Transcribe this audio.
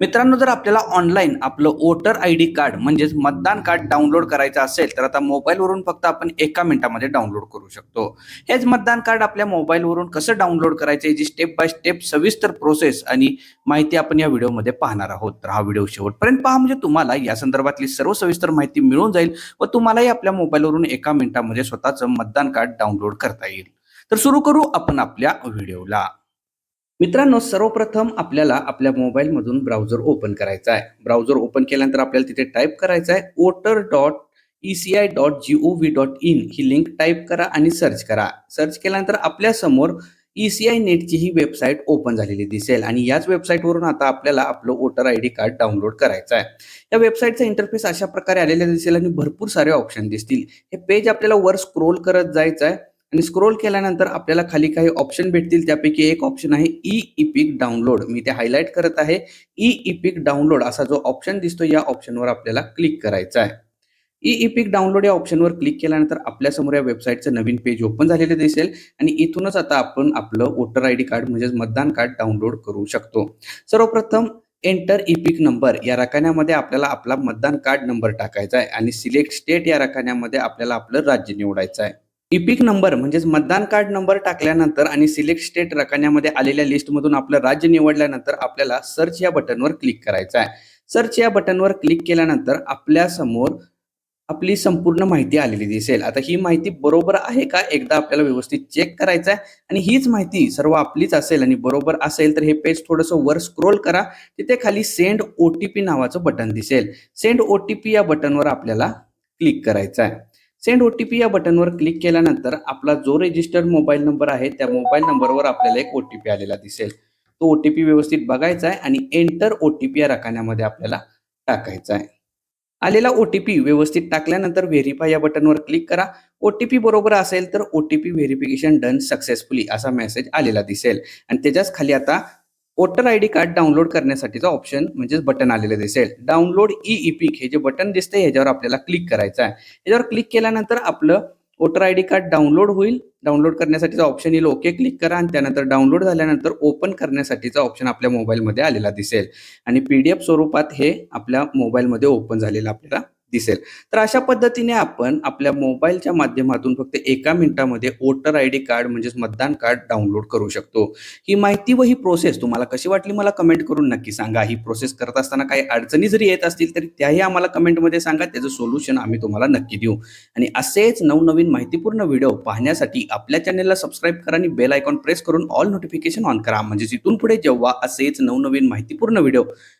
मित्रांनो जर आपल्याला ऑनलाईन आपलं वोटर आय डी कार्ड म्हणजेच मतदान कार्ड डाउनलोड करायचं असेल तर आता मोबाईलवरून फक्त आपण एका मिनिटामध्ये डाउनलोड करू शकतो. हेच मतदान कार्ड आपल्या मोबाईलवरून कसं डाउनलोड करायचं याची स्टेप बाय स्टेप सविस्तर प्रोसेस आणि माहिती आपण या व्हिडिओमध्ये पाहणार आहोत. तर हा व्हिडिओ शेवटपर्यंत पहा म्हणजे तुम्हाला या संदर्भातली सर्व सविस्तर माहिती मिळून जाईल व तुम्हालाही आपल्या मोबाईलवरून एका मिनिटामध्ये स्वतःचं मतदान कार्ड डाउनलोड करता येईल. तर सुरू करू आपण आपल्या व्हिडिओला मित्रांनो सर्वप्रथम आपल्याला आपल्या मोबाईलमधून ब्राउझर ओपन करायचा आहे. ब्राउझर ओपन केल्यानंतर आपल्याला तिथे टाईप करायचं आहे voter dot E C I dot G O V dot in he link type करा आणि सर्च करा. सर्च केल्यानंतर आपल्यासमोर ई सी आय नेटची ही वेबसाईट ओपन झालेली दिसेल आणि याच वेबसाईटवरून आता आपल्याला आपलं voter I D card download करायचं आहे. या वेबसाईटचा इंटरफेस अशा प्रकारे आलेला दिसेल आणि भरपूर सारे ऑप्शन दिसतील. हे पेज आपल्याला वर स्क्रोल करत जायचं आहे. आणि स्क्रोल केल्यानंतर आपल्याला खाली काही ऑप्शन भेटतील. त्यापैकी एक ऑप्शन आहे ई इपिक डाउनलोड मी ते हायलाईट करत आहे. ई इपिक डाउनलोड असा जो ऑप्शन दिसतो या ऑप्शनवर आपल्याला क्लिक करायचा आहे. ई इपिक डाउनलोड या ऑप्शनवर क्लिक केल्यानंतर आपल्यासमोर या वेबसाईटचं नवीन पेज ओपन झालेलं दिसेल. आणि इथूनच आता आपण आपलं वोटर आय डी कार्ड म्हणजेच मतदान कार्ड डाउनलोड करू शकतो. सर्वप्रथम एंटर इपिक नंबर या रकान्यामध्ये आपल्याला आपला मतदान कार्ड नंबर टाकायचा आहे. आणि सिलेक्ट स्टेट या रकान्यामध्ये आपल्याला आपलं राज्य निवडायचं आहे. इपिक नंबर म्हणजेच मतदान कार्ड नंबर टाकल्यानंतर आणि सिलेक्ट स्टेट रकान्यामध्ये आलेल्या लिस्टमधून आपलं राज्य निवडल्यानंतर आपल्याला सर्च या बटनवर क्लिक करायचं आहे. सर्च या बटनवर क्लिक केल्यानंतर आपल्यासमोर आपली संपूर्ण माहिती आलेली दिसेल. आता ही माहिती बरोबर आहे का? एकदा आपल्याला व्यवस्थित चेक करायचं आहे. आणि हीच माहिती सर्व आपलीच असेल आणि बरोबर असेल तर हे पेज थोडंसं वर स्क्रोल करा. तिथे खाली सेंड ओ टी पी नावाचं बटन दिसेल. सेंड ओ टी पी या बटनवर आपल्याला क्लिक करायचं आहे. सेंड ओ टी पी या बटनवर क्लिक केल्यानंतर आपला जो रजिस्टर्ड मोबाईल नंबर आहे त्या मोबाईल नंबरवर आपल्याला एक ओ टी पी आलेला दिसेल. तो ओ टी पी व्यवस्थित बघायचा आहे आणि एंटर ओ टी पी या रकान्यामध्ये आपल्याला टाकायचा आहे. आलेला ओ टी पी व्यवस्थित टाकल्यानंतर व्हेरीफाय या बटनवर क्लिक करा. ओ टी पी बरोबर असेल तर O T P verification done successfully असा मेसेज आलेला दिसेल. आणि त्याच्याच खाली आता voter I D card download करण्यासाठीचा ऑप्शन म्हणजेच बटन आलेलं दिसेल. डाउनलोड ई इपिक हे जे बटन दिसतंय ह्याच्यावर आपल्याला क्लिक करायचं आहे. याच्यावर क्लिक केल्यानंतर आपलं voter I D card download होईल. डाउनलोड करण्यासाठीचा ऑप्शन येईल ओके क्लिक करा आणि त्यानंतर डाउनलोड झाल्यानंतर ओपन करण्यासाठीचा ऑप्शन आपल्या मोबाईलमध्ये आलेला दिसेल. आणि पी डी एफ स्वरूपात हे आपल्या मोबाईलमध्ये ओपन झालेलं आपल्याला दिसेल. तर अशा पद्धतीने आपण आपल्या मोबाईलच्या माध्यमातून फक्त एका मिनिटामध्ये वोटर आय डी कार्ड म्हणजेच मतदान कार्ड डाउनलोड करू शकतो. ही माहिती व ही प्रोसेस तुम्हाला कशी वाटली मला कमेंट करून नक्की सांगा. ही प्रोसेस करत असताना काही अडचणी जरी येत असतील तरी त्याही आम्हाला कमेंटमध्ये सांगा. त्याचं सोल्युशन आम्ही तुम्हाला नक्की देऊ. आणि असेच नवनवीन माहितीपूर्ण व्हिडिओ पाहण्यासाठी आपल्या चॅनेलला सबस्क्राईब करा आणि बेल आयकॉन प्रेस करून ऑल नोटिफिकेशन ऑन करा. म्हणजे इथून पुढे जेव्हा असेच नवनवीन माहितीपूर्ण व्हिडिओ